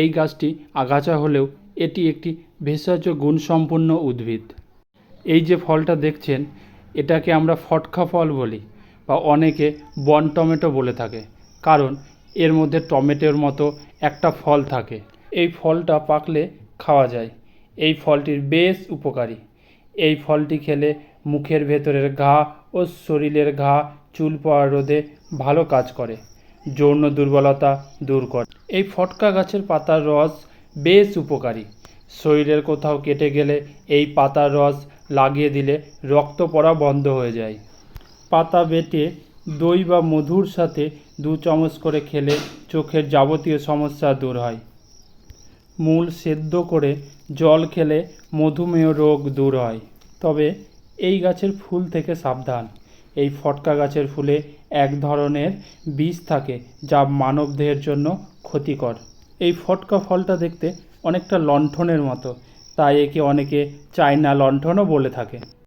এই গাছটি আগাছা হলেও এটি একটি ভেষজ গুণসম্পন্ন উদ্ভিদ। এই যে ফলটা দেখছেন, এটাকে আমরা ফটকা ফল বলি বা অনেকে বন টমেটো বলে থাকে, কারণ এর মধ্যে টমেটোর মতো একটা ফল থাকে। এই ফলটা পাকলে খাওয়া যায়। এই ফলটির বেশ উপকারী। এই ফলটি খেলে মুখের ভেতরের ঘা ও শরীরের ঘা, চুল পড়া রোধে ভালো কাজ করে। যৌন দুর্বলতা দূর করে। এই ফটকা গাছের পাতার রস বেশ উপকারী। শরীরের কোথাও কেটে গেলে এই পাতার রস লাগিয়ে দিলে রক্ত পড়া বন্ধ হয়ে যায়। পাতা বেটে দই বা মধুর সাথে দু চামচ করে খেলে চোখের যাবতীয় সমস্যা দূর হয়। মূল সেদ্ধ করে জল খেলে মধুমেহ রোগ দূর হয়। তবে এই গাছের ফুল থেকে সাবধান। এই ফটকা গাছের ফুলে এক ধরনের বীজ থাকে যা মানবদেহের জন্য ক্ষতিকর। এই ফটকা ফলটা দেখতে অনেকটা লণ্ঠনের মতো, তাই একে অনেকে চায়না লণ্ঠনও বলে থাকে।